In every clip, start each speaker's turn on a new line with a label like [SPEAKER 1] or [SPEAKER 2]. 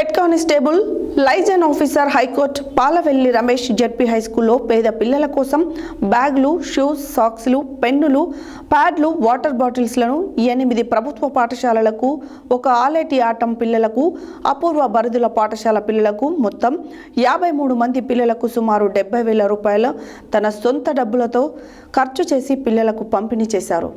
[SPEAKER 1] Head constable liaison officer high court Palavelli Ramesh ZP high స్కూల్లో పేద పిల్లల కోసం బ్యాగులు షూస్ సాక్స్లు పెన్నులు ప్యాడ్లు వాటర్ బాటిల్స్లను ఎనిమిది ప్రభుత్వ పాఠశాలలకు ఒక ఆలేటి ఆటం పిల్లలకు అపూర్వ బరుదుల పాఠశాల పిల్లలకు మొత్తం యాభై మూడు మంది పిల్లలకు సుమారు డెబ్బై వేల రూపాయల తన సొంత డబ్బులతో ఖర్చు చేసి పిల్లలకు పంపిణీ చేశారు.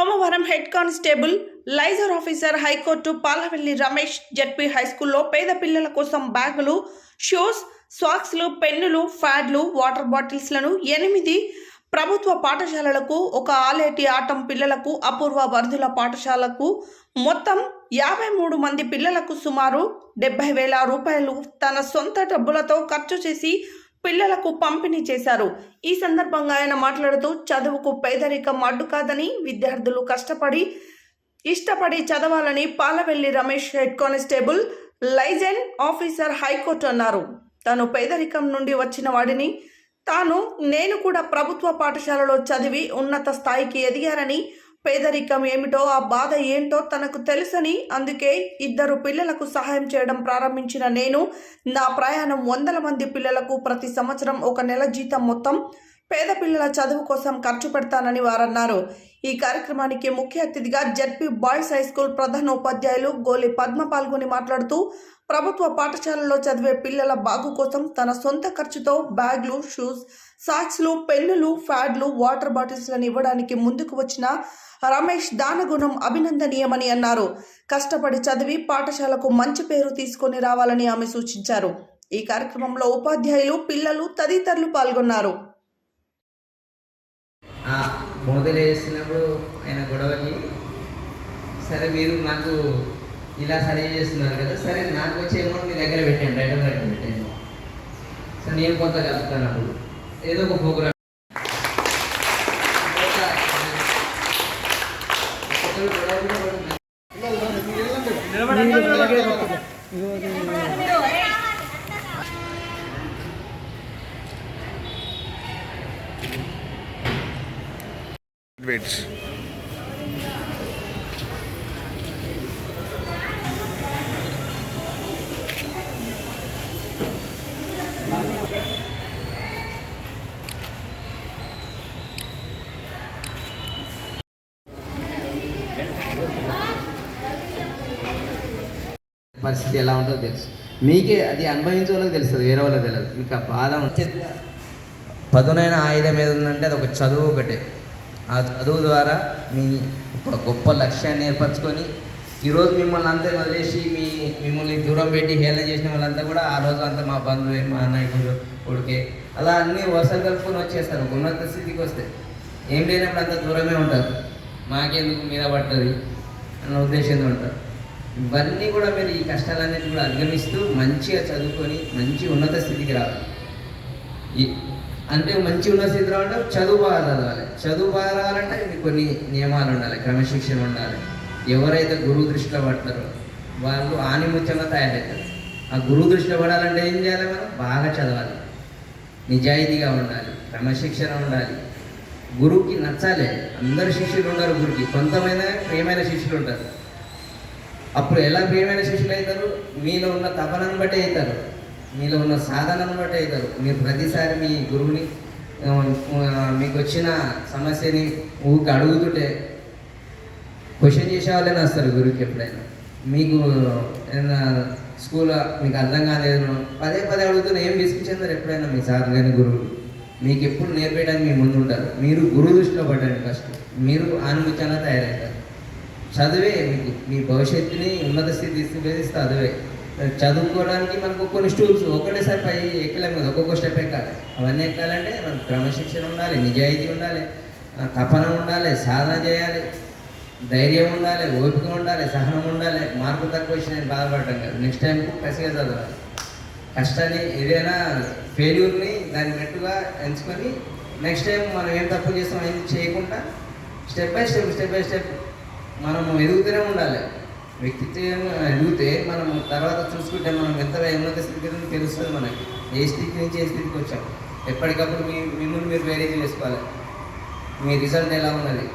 [SPEAKER 1] సోమవారం head constable liaison officer high court Palavelli Ramesh ZP high స్కూల్లో పేద పిల్లల కోసం బ్యాగులు షూస్ సాక్స్లు పెన్నులు ఫ్యాడ్లు వాటర్ బాటిల్స్లను ఎనిమిది ప్రభుత్వ పాఠశాలలకు ఒక ఆలేటి ఆటం పిల్లలకు అపూర్వ వరదుల పాఠశాలకు మొత్తం యాభై మూడు మంది పిల్లలకు సుమారు డెబ్బై వేల రూపాయలు తన సొంత డబ్బులతో ఖర్చు చేసి పిల్లలకు పంపిణీ చేశారు. ఈ సందర్భంగా ఆయన మాట్లాడుతూ చదువుకు పేదరికం అడ్డు కాదని విద్యార్థులు కష్టపడి ఇష్టపడి చదవాలని Palavelli Ramesh head constable liaison officer high court అన్నారు. తాను పేదరికం నుండి వచ్చిన వాడిని తాను నేను కూడా ప్రభుత్వ పాఠశాలలో చదివి ఉన్నత స్థాయికి ఎదిగారని పేదరికం ఏమిటో ఆ బాధ ఏంటో తనకు తెలుసని అందుకే ఇద్దరు పిల్లలకు సహాయం చేయడం ప్రారంభించిన నేను. నా ప్రయాణం వందల మంది పిల్లలకు ప్రతి సంవత్సరం ఒక నెల జీతం మొత్తం పేద పిల్లల చదువు కోసం ఖర్చు పెడతానని వారన్నారు. ఈ కార్యక్రమానికి ముఖ్య అతిథిగా జడ్పీ బాయ్స్ హై స్కూల్ ప్రధాన ఉపాధ్యాయులు గోలి పద్మ పాల్గొని మాట్లాడుతూ ప్రభుత్వ పాఠశాలలో చదివే పిల్లల బాగు కోసం తన సొంత ఖర్చుతో బ్యాగ్లు షూస్ సాక్స్లు పెన్నులు ఫ్యాడ్లు వాటర్ బాటిల్స్లను ఇవ్వడానికి ముందుకు వచ్చిన రమేష్ దానగుణం అభినందనీయమని అన్నారు. కష్టపడి చదివి పాఠశాలకు మంచి పేరు తీసుకొని రావాలని ఆమె సూచించారు. ఈ కార్యక్రమంలో ఉపాధ్యాయులు పిల్లలు తదితరులు పాల్గొన్నారు.
[SPEAKER 2] మొదలు వేసినప్పుడు ఆయన గొడవకి సరే మీరు నాకు ఇలా సరే చేస్తున్నారు కదా సరే నాకు వచ్చే అమౌంట్ మీ దగ్గర పెట్టాను రైటర్ దగ్గర పెట్టాను సరే నేను కొంత కలుపుతాను అప్పుడు. ఏదో ఒక ప్రోగ్రామ్
[SPEAKER 3] Wait.
[SPEAKER 2] పరిస్థితి ఎలా ఉంటుందో తెలుసు. మీకే అది అనుభవించే వాళ్ళకి తెలుస్తుంది వేరే వాళ్ళకి తెలియదు మీకు ఆ బాధ వచ్చే పదునైన ఆయుధం ఏది ఉందంటే అది ఒక చదువు ఒకటే ఆ చదువు ద్వారా మీ ఒక గొప్ప లక్ష్యాన్ని ఏర్పరచుకొని ఈరోజు మిమ్మల్ని అంతా వదిలేసి మీ మిమ్మల్ని దూరం పెట్టి హేళన చేసిన వాళ్ళంతా కూడా ఆ రోజు అంతా మా బంధువే మా నాయకుడు కొడుకే. అలా అన్నీ వరుసలు కలుపుకొని వచ్చేస్తారు. ఉన్నత స్థితికి వస్తే ఏం లేనప్పుడు అంత దూరమే ఉంటారు. మాకెందుకు మీద పడుతుంది అన్న ఉద్దేశంతో ఉంటారు. ఇవన్నీ కూడా మీరు ఈ కష్టాలన్నిటి కూడా అధిగమిస్తూ మంచిగా చదువుకొని మంచి ఉన్నత స్థితికి రావాలి. ఈ- అంటే మంచి ఉన్న స్థితిలో అంటే చదువు బాగా చదవాలి చదువు బాగా రావాలంటే కొన్ని నియమాలు ఉండాలి క్రమశిక్షణ ఉండాలి. ఎవరైతే గురువు దృష్టిలో పడతారో వాళ్ళు ఆనిముత్యంగా తయారవుతారు. ఆ గురువు దృష్టిలో పడాలంటే ఏం చేయాలి మనం? బాగా చదవాలి. నిజాయితీగా ఉండాలి క్రమశిక్షణ ఉండాలి. గురువుకి నచ్చాలి. అందరు శిష్యులు ఉండరు గురువుకి. కొంతమైన ప్రియమైన శిష్యులు ఉంటారు. అప్పుడు ఎలా ప్రియమైన శిష్యులు అవుతారు? మీలో ఉన్న తపనను బట్టి అవుతారు. మీలో ఉన్న సాధనను బట్టి అవుతారు మీరు ప్రతిసారి మీ గురువుని మీకు వచ్చిన సమస్యని ఊరికి అడుగుతుంటే క్వశ్చన్ చేసే వాళ్ళే వస్తారు గురువుకి ఎప్పుడైనా? మీకు ఏదైనా స్కూల్ మీకు అర్థం కాలేదు పదే పదే అడుగుతున్నా ఏం విసిగించారు ఎప్పుడైనా మీ సార్ కానీ గురువులు? మీకు ఎప్పుడు నేర్పేయడానికి మీ ముందు ఉంటారు. మీరు గురువు దృష్టిలో పడండి ఫస్ట్ మీరు ఆనుభూతంగా తయారవుతారు. చదివే మీకు మీ భవిష్యత్తుని ఉన్నత స్థితి తీసుకుపోయి చదివే చదువుకోవడానికి మనకు కొన్ని స్టూల్స్ ఒకటేసారి పై ఎక్కలేము కదా ఒక్కొక్క స్టెప్ ఎక్కాలి. అవన్నీ ఎక్కాలంటే మనకు క్రమశిక్షణ ఉండాలి నిజాయితీ ఉండాలి తపన ఉండాలి సాధన చేయాలి ధైర్యం ఉండాలి ఓపిక ఉండాలి సహనం ఉండాలి. మార్పు తక్కువ వచ్చిన బాధపడటం కాదు. నెక్స్ట్ టైం కసిగా చదవాలి. కష్టాన్ని ఏదైనా ఫెయిల్యూర్ని దాన్ని మెట్టుగా ఎంచుకొని నెక్స్ట్ టైం మనం ఏం తప్పు చేస్తాం ఏం చేయకుండా step by step step by step మనం ఎదుగుతూనే ఉండాలి. వ్యక్తిత్వం అడిగితే మనం తర్వాత చూసుకుంటే మనం ఎంత ఉన్నత స్థితి తెలుస్తుంది మనకి. ఏ స్థితి నుంచి ఏ స్థితికి వచ్చాం? ఎప్పటికప్పుడు మీ మిమ్మల్ని మీరు వేరే చేసుకోవాలి. మీ రిజల్ట్ ఎలా ఉన్నది?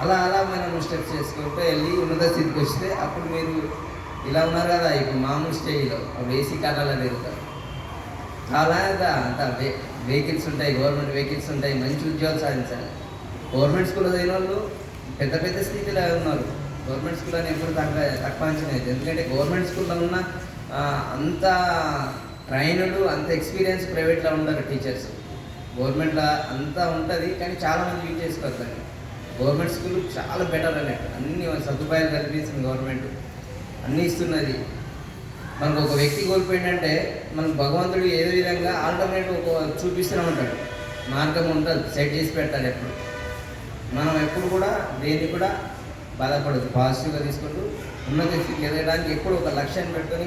[SPEAKER 2] అలా అలా మనం స్టెప్స్ చేసుకుంటూ వెళ్ళి ఉన్నత స్థితికి వస్తే అప్పుడు మీరు ఇలా ఉన్నారు కదా ఇప్పుడు మామూలు స్టేజ్లో అప్పుడు ఏసీ కార్లలో తిరుగుతారు అలా అంత- అంత వెహికల్స్ ఉంటాయి గవర్నమెంట్ వెహికల్స్ ఉంటాయి మంచి ఉద్యోగాలు సాధించాలి. గవర్నమెంట్ స్కూల్లో చదివిన వాళ్ళు పెద్ద పెద్ద స్థితిలో ఉన్నారు. గవర్నమెంట్ స్కూల్ అని ఎప్పుడు తక్కువ తక్కువ అంచనా అయితే ఎందుకంటే గవర్నమెంట్ స్కూల్లో ఉన్న అంత ట్రైనడ్ అంత ఎక్స్పీరియన్స్ ప్రైవేట్లో ఉండరు టీచర్స్. గవర్నమెంట్లో అంతా ఉంటుంది కానీ చాలా మంది యూజ్ చేసుకోవద్దండి. గవర్నమెంట్ స్కూల్ చాలా బెటర్ అన్నట్టు. అన్ని సదుపాయాలు కల్పించింది గవర్నమెంట్. అన్నీ ఇస్తున్నది. మనకు ఒక వ్యక్తి కోల్పోయిందంటే మనకు భగవంతుడు ఏదో విధంగా ఆల్టర్నేటివ్ ఒక చూపిస్తూనే ఉంటాడు. మార్గం ఉంటుంది. సెట్ చేసి పెడతాడు ఎప్పుడు. మనం ఎప్పుడు కూడా దేన్ని కూడా బాధపడదు. పాజిటివ్గా తీసుకుంటూ ఉన్నత ఎదగడానికి ఎప్పుడు ఒక లక్ష్యాన్ని పెట్టుకొని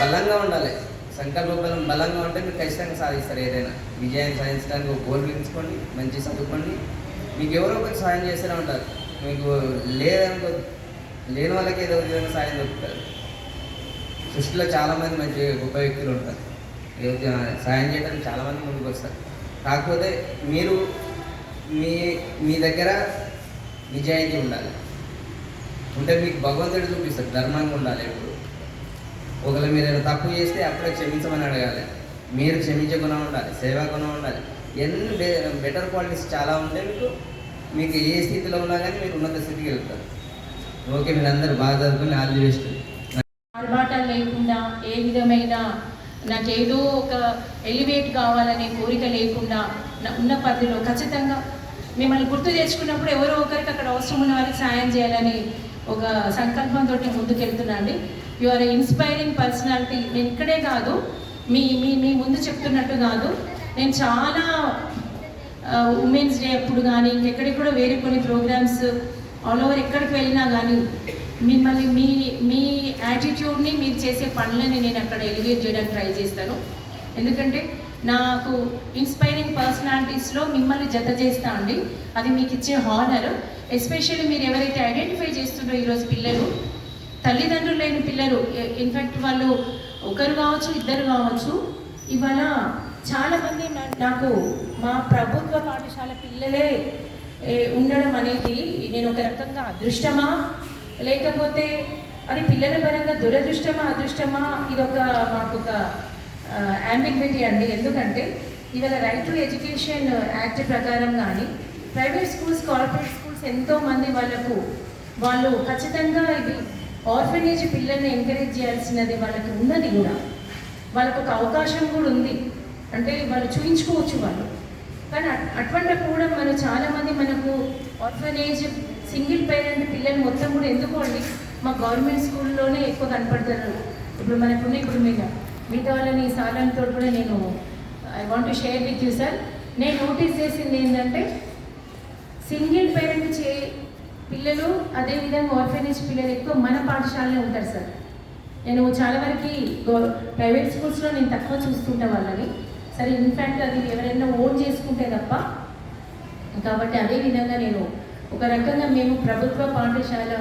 [SPEAKER 2] బలంగా ఉండాలి. సంకల్ప బలం బలంగా ఉంటే మీరు ఖచ్చితంగా సాధిస్తారు ఏదైనా. విజయాన్ని సాధించడానికి ఒక గోల్ తీసుకోండి మంచి చదువుకోండి. మీకు ఎవరో ఒకరికి సాయం చేస్తూనే ఉంటారు. మీకు లేదనుకో లేని వాళ్ళకి ఏదో విధంగా సాయం దొరుకుతారు సృష్టిలో చాలామంది మంచి గొప్ప వ్యక్తులు ఉంటారు. ఏ- సాయం చేయడానికి చాలామంది ముందుకు వస్తారు. కాకపోతే మీరు మీ మీ దగ్గర నిజాయితీ ఉండాలి. ఉంటే మీకు భగవంతుడు చూపిస్తాడు ధర్మంగా ఉండాలి ఎప్పుడు. ఒకవేళ మీరు ఏదైనా తప్పు చేస్తే అప్పుడే క్షమించమని అడగాలి. మీరు క్షమించే గుణం ఉండాలి సేవా గుణం ఉండాలి. ఎన్ని బెటర్ క్వాలిటీస్ చాలా ఉంటాయి మీకు మీకు ఏ స్థితిలో ఉన్నా కానీ మీరు ఉన్నత స్థితికి వెళ్తారు. ఓకే మీరు అందరూ బాగా చదువుకుని ఆల్ ది బెస్ట్
[SPEAKER 3] లేకుండా ఏ విధమైన నాకు ఏదో ఒక ఎలివేట్ కావాలనే కోరిక లేకుండా నా- ఉన్న పరిధిలో ఖచ్చితంగా మిమ్మల్ని గుర్తు చేసుకున్నప్పుడు ఎవరో ఒకరికి అక్కడ అవసరం ఉన్న వారికి సాయం చేయాలని ఒక సంకల్పంతో ముందుకెళ్తున్నా అండి యు ఆర్ ఇన్స్పైరింగ్ పర్సనాలిటీ నేను ఇక్కడే కాదు మీ మీ మీ ముందు చెప్తున్నట్టు కాదు. నేను చాలా ఉమెన్స్ డే అప్పుడు కానీ ఇంకెక్కడికి కూడా వేరే కొన్ని ప్రోగ్రామ్స్ ఆల్ ఓవర్ ఎక్కడికి వెళ్ళినా కానీ మిమ్మల్ని మీ మీ యాటిట్యూడ్ని మీరు చేసే పనులని నేను అక్కడ ఎలివేట్ చేయడానికి ట్రై చేస్తాను. ఎందుకంటే నాకు ఇన్స్పైరింగ్ పర్సనాలిటీస్లో మిమ్మల్ని జత చేస్తా అండి. అది మీకు ఇచ్చే హానర్ ఎస్పెషల్లీ మీరు ఎవరైతే ఐడెంటిఫై చేస్తున్నారో ఈరోజు పిల్లలు తల్లిదండ్రులు లేని పిల్లలు ఇన్ఫ్యాక్ట్ వాళ్ళు ఒకరు కావచ్చు ఇద్దరు కావచ్చు ఇవాళ చాలామంది నా- నాకు మా ప్రభుత్వ పాఠశాల పిల్లలే ఉండడం అనేది నేను ఒక రకంగా అదృష్టమా? లేకపోతే అది పిల్లల పరంగా దురదృష్టమా అదృష్టమా? ఇదొక మాకు ఒక అంబిగ్విటీ అండి. ఎందుకంటే ఇవాళ రైట్ టు ఎడ్యుకేషన్ యాక్ట్ ప్రకారం కానీ ప్రైవేట్ స్కూల్స్ కార్పొరేట్ ఎంతోమంది ఎంతో మంది వాళ్ళకు వాళ్ళు ఖచ్చితంగా ఇది ఆర్ఫనేజ్ పిల్లల్ని ఎంకరేజ్ చేయాల్సినది వాళ్ళకి ఉన్నది కూడా. వాళ్ళకు ఒక అవకాశం కూడా ఉంది. అంటే వాళ్ళు చూయించుకోవచ్చు వాళ్ళు. కానీ అటువంటి కూడా మనం చాలామంది మనకు ఆర్ఫనేజ్ సింగిల్ పేరెంట్ పిల్లలు మొత్తం కూడా ఎందుకు అండి? మా గవర్నమెంట్ స్కూల్లోనే ఎక్కువ కనపడతారు. ఇప్పుడు మనకున్న ఇప్పుడు మీద. మిగతా వాళ్ళని సాలంతో కూడా నేను I want to share with you sir నేను నోటీస్ చేసింది ఏంటంటే సింగిల్ పేరెంట్ చే పిల్లలు అదేవిధంగా ఆర్ఫనేజ్ పిల్లలు ఎక్కువ మన పాఠశాలలో ఉంటారు సార్. నేను చాలా వరకు ప్రైవేట్ స్కూల్స్లో నేను తక్కువ చూసుకుంటా వాళ్ళని. సరే ఇన్ఫ్యాక్ట్ అది ఎవరైనా ఓన్ చేసుకుంటే తప్ప కాబట్టి అదే విధంగా నేను ఒక రకంగా మేము ప్రభుత్వ పాఠశాల